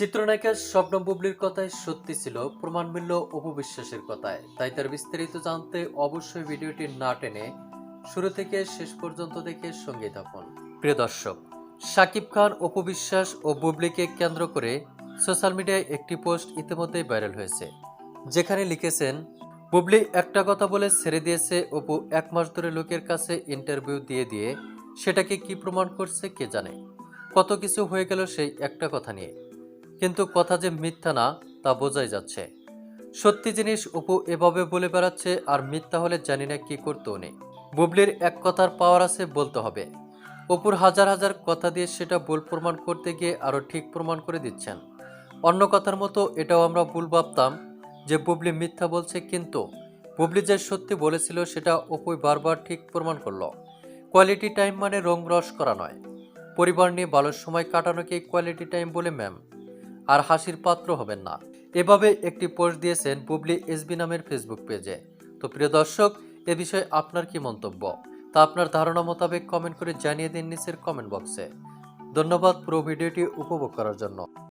চিত্রনায়িকা স্বপ্ন বুবলির কথায় সত্যি ছিল প্রমাণ মিলল অপবিশ্বাসের কথায়। তাই তার বিস্তারিত জানতে অবশ্যই ভিডিওটি না টেনে শুরু থেকে শেষ পর্যন্ত দেখে সঙ্গে থাকুন। প্রিয় দর্শক শাকিব খান অপবিশ্বাস ও বুবলিকে কেন্দ্র করে সোশ্যাল মিডিয়ায় একটি পোস্ট ইতিমধ্যেই ভাইরাল হয়েছে, যেখানে লিখেছেন, বুবলি একটা কথা বলে ছেড়ে দিয়েছে, অপু এক মাস ধরে লোকের কাছে ইন্টারভিউ দিয়ে দিয়ে সেটাকে কি প্রমাণ করছে কে জানে? কত কিছু হয়ে গেল সেই একটা কথা নিয়ে। কিন্তু কথা যে মিথ্যা না, তা বোঝাই যাচ্ছে। সত্যি জিনিস অপু এভাবে বলে বেড়াচ্ছে, আর মিথ্যা হলে জানি না কি করতেও নেই বুবলির এক কথার পাওয়ার আছে বলতে হবে। অপুর হাজার হাজার কথা দিয়ে সেটা ভুল প্রমাণ করতে গিয়ে আরও ঠিক প্রমাণ করে দিচ্ছেন। অন্য কথার মতো এটাও আমরা ভুল ভাবতাম যে বুবলি মিথ্যা বলছে, কিন্তু বুবলি যে সত্যি বলেছিল সেটা অপুই বারবার ঠিক প্রমাণ করল। কোয়ালিটি টাইম মানে রং রস করা নয়। পরিবার নিয়ে ভালো সময় কাটানোকে কোয়ালিটি টাইম বলে ম্যাম আর হাসির পাত্র হবেন না। এভাবে একটি পোস্ট দিয়েছেন বুবলি এসবি নামের ফেসবুক পেজে। তো প্রিয় দর্শক, এ বিষয়ে আপনার কি মন্তব্য? তা আপনার ধারণা মোতাবেক কমেন্ট করে জানিয়ে দিন নিচের কমেন্ট বক্সে। ধন্যবাদ পুরো ভিডিওটি উপভোগ করার জন্য।